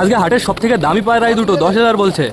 আজকে হাটের সব থেকে দামি পায়রাই দুটো দশ হাজার বলছে।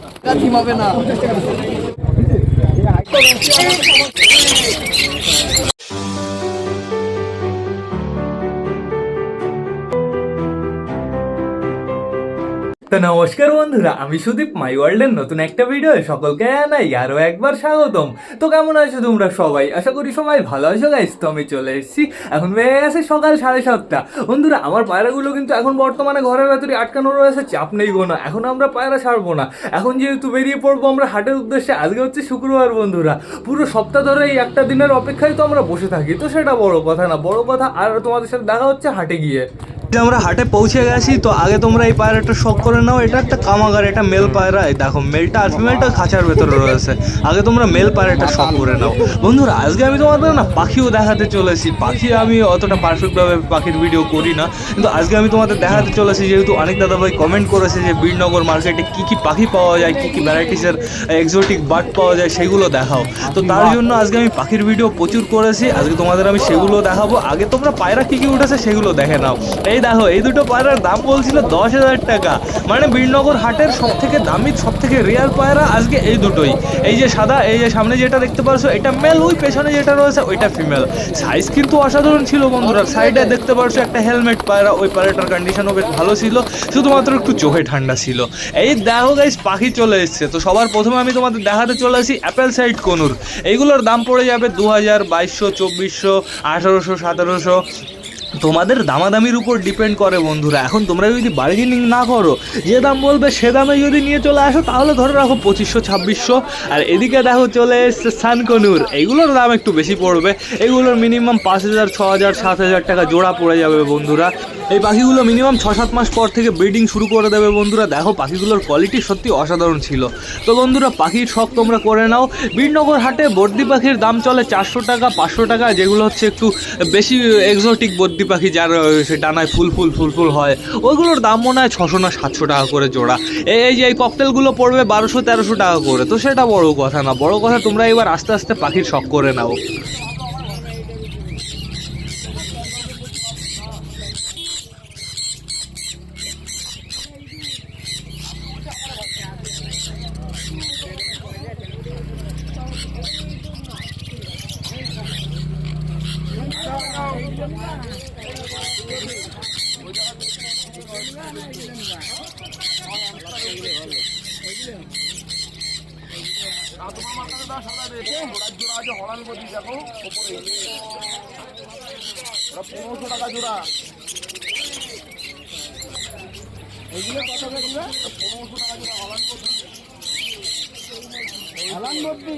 তো নমস্কার বন্ধুরা, আমি সুদীপ মাই ওয়ার্ল্ডের নতুন একটা ভিডিও সকলকে জানাই আরও একবার স্বাগতম। তো কেমন আছো তোমরা সবাই? আশা করি সবাই ভালো আছো গাইস তো আমি চলে এসেছি। এখন বেড়ে গেছে সকাল সাড়ে সাতটা। বন্ধুরা, আমার পায়রাগুলো কিন্তু এখন বর্তমানে ঘরের ভেতরে আটকানো রয়েছে, চাপ নেই গো না। এখন আমরা পায়রা ছাড়বো না। এখন যেহেতু বেরিয়ে পড়ব আমরা হাটের উদ্দেশ্যে, আজকে হচ্ছে শুক্রবার বন্ধুরা। পুরো সপ্তাহ ধরে এই একটা দিনের অপেক্ষায় তো আমরা বসে থাকি। তো সেটা বড় কথা না, বড় কথা আর তোমাদের সাথে দেখা হচ্ছে হাটে গিয়ে। আমরা হাটে পৌঁছে গেছি তো আগে তোমরা এই পায়রাটা শখ করে নাও। এটা একটা কামাগার এটা মেল পায়রা। দেখো মেলটা আর ফিমেলটা খাঁচার ভেতরে রয়েছে। আগে তোমরা মেল পায়রাটা শখ করে নাও। বন্ধুরা আজকে আমি তোমাদের না পাখিও দেখাতে চলেছি। পাখি আমি অতটা পারফেক্টভাবে পাখির ভিডিও করি না। কিন্তু আজকে আমি তোমাদের দেখাতে চলেছি যেহেতু অনেক দাদা ভাই কমেন্ট করেছে যে বীরনগর মার্কেটে কি কি পাখি পাওয়া যায় কি কি ভ্যারাইটিসের এক্সোটিক বার্ড পাওয়া যায় সেগুলো দেখাও। তো তার জন্য আজকে আমি পাখির ভিডিও প্রচুর করেছি। আজকে তোমাদের আমি সেগুলো দেখাবো। আগে তোমরা পায়রা কি কি উঠেছে সেগুলো দেখে নাও। এই দেখো, এই দুটো পায়রার দাম বলছিল দশ হাজার টাকা। মানে বীরনগর হাটের সব থেকে দামি সব থেকে রেয়ার পায়রা আজকে এই দুটোই। এই যে সাদা, এই যে সামনে যেটা দেখতে পারছ, এটা মেল ওই পেছনে যেটা রয়েছে, ওইটা ফিমেল সাইজ কিন্তু অসাধারণ ছিল বন্ধুরা। সাইডে দেখতে পারছ একটা হেলমেট পায়রা, ওই পায়রাটার কন্ডিশনও বেশ ভালো ছিল। শুধুমাত্র একটু চোখে ঠান্ডা ছিল। এই দেখো গাইস পাখি চলে এসছে। তো সবার প্রথমে আমি তোমাদের দেখাতে চলে আসি অ্যাপেল সাইড কনুর। এইগুলোর দাম পড়ে যাবে দু হাজার বাইশশো, চব্বিশশো, আঠারোশো, সতেরোশো। তোমাদের দামাদামির উপর ডিপেন্ড করে বন্ধুরা। এখন তোমরা যদি বার্গেনিং না করো, যে দাম বলবে সে দামে যদি নিয়ে চলে আসো, তাহলে ধরে রাখো পঁচিশশো, ছাব্বিশশো। আর এদিকে দেখো চলে এসছে সানকনুর। এইগুলোর দাম একটু বেশি পড়বে। এগুলোর মিনিমাম পাঁচ হাজার, ছ হাজার, সাত হাজার টাকা জোড়া পড়ে যাবে বন্ধুরা। এই পাখিগুলো মিনিমাম ছ সাত মাস পর থেকে ব্রিডিং শুরু করে দেবে বন্ধুরা। দেখো, পাখিগুলোর কোয়ালিটি সত্যি অসাধারণ ছিল। তো বন্ধুরা, পাখির শখ তোমরা করে নাও। বীরনগর হাটে বর্দি পাখির দাম চলে চারশো টাকা, পাঁচশো টাকা, যেগুলো হচ্ছে একটু বেশি এক্সোটিক বদ্যি পাখি, যার সে ডানায় ফুল ফুল ফুল ফুল হয়। ওইগুলোর দাম মনে হয় ছশো না সাতশো টাকা করে জোড়া। এই এই যে এই ককটেলগুলো পড়বে বারোশো তেরোশো টাকা করে। তো সেটা বড় কথা না। বড় কথা, তোমরা এবার আস্তে আস্তে পাখির শখ করে নাও। পনেরোশো টাকা জোড়া এগুলো কত করে পনেরোশো টাকা জোড়া হলান বদ্রি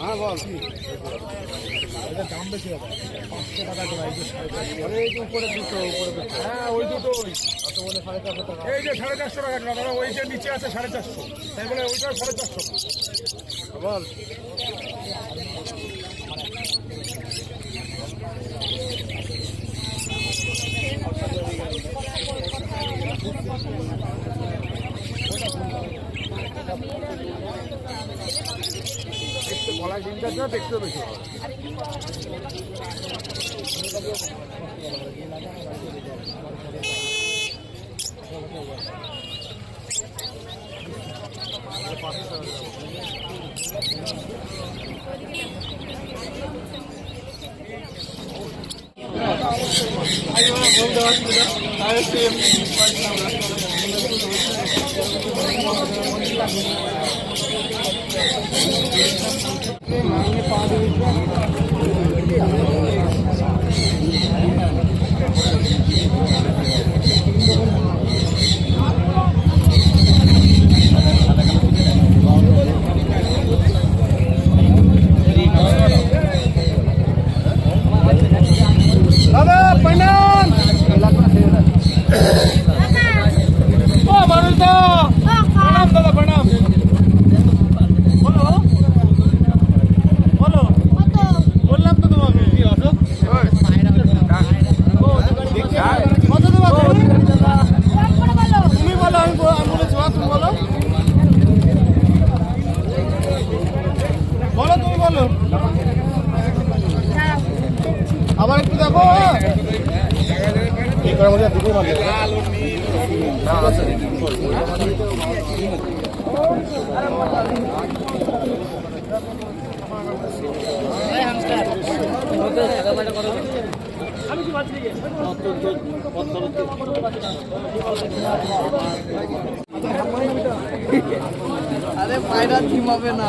হ্যাঁ বল এটা দাম বেশি হবে পাঁচশো টাকা জোড়া এই যে উপরে দুটো উপরে দুটো হ্যাঁ ওই দুটোই অত বলে সাড়ে চারশো টাকা এই যে সাড়ে চারশো টাকা জোড়া দাদা ওই যে নিচে আছে সাড়ে চারশো। তাই বলে ওইটাও সাড়ে চারশো। বল না দেখতে বেশি Thank you. मांगने पा বলো তুমি বলো। আবার একটু দেখো দুটো মারলে না আছে। আরে পায়রা থিমাবে না।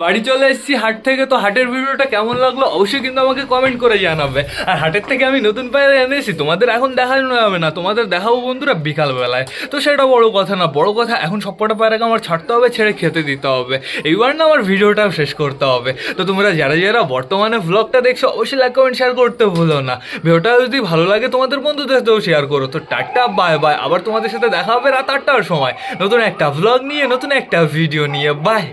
বাড়ি চলে এসেছি, হাট থেকে। তো হাটের ভিডিওটা কেমন লাগল অবশ্যই কিন্তু আমাকে কমেন্ট করে জানাবে। আর হাটের থেকে আমি নতুন পায়রা এনেছি, তোমাদের এখন দেখানো যাবে না। তোমাদের দেখাবো বন্ধুরা বিকালবেলায়। তো সেটা বড় কথা না, বড় কথা এখন সবকটা পায়রাকে আমার ছাড়তে হবে, ছেড়ে খেতে দিতে হবে। এইবার না আমার ভিডিওটাও শেষ করতে হবে। তো তোমরা যারা যারা বর্তমানে ভ্লগটা দেখছ, অবশ্যই লাইক কমেন্ট শেয়ার করতে ভুলো না। ভিডিওটা যদি ভালো লাগে তোমাদের বন্ধুদের সাথেও শেয়ার করো। তো টাটা বাই বাই আবার তোমাদের সাথে দেখা হবে রাত আটটার সময়। নতুন একটা ভ্লগ নিয়ে, নতুন একটা ভিডিও নিয়ে। বাই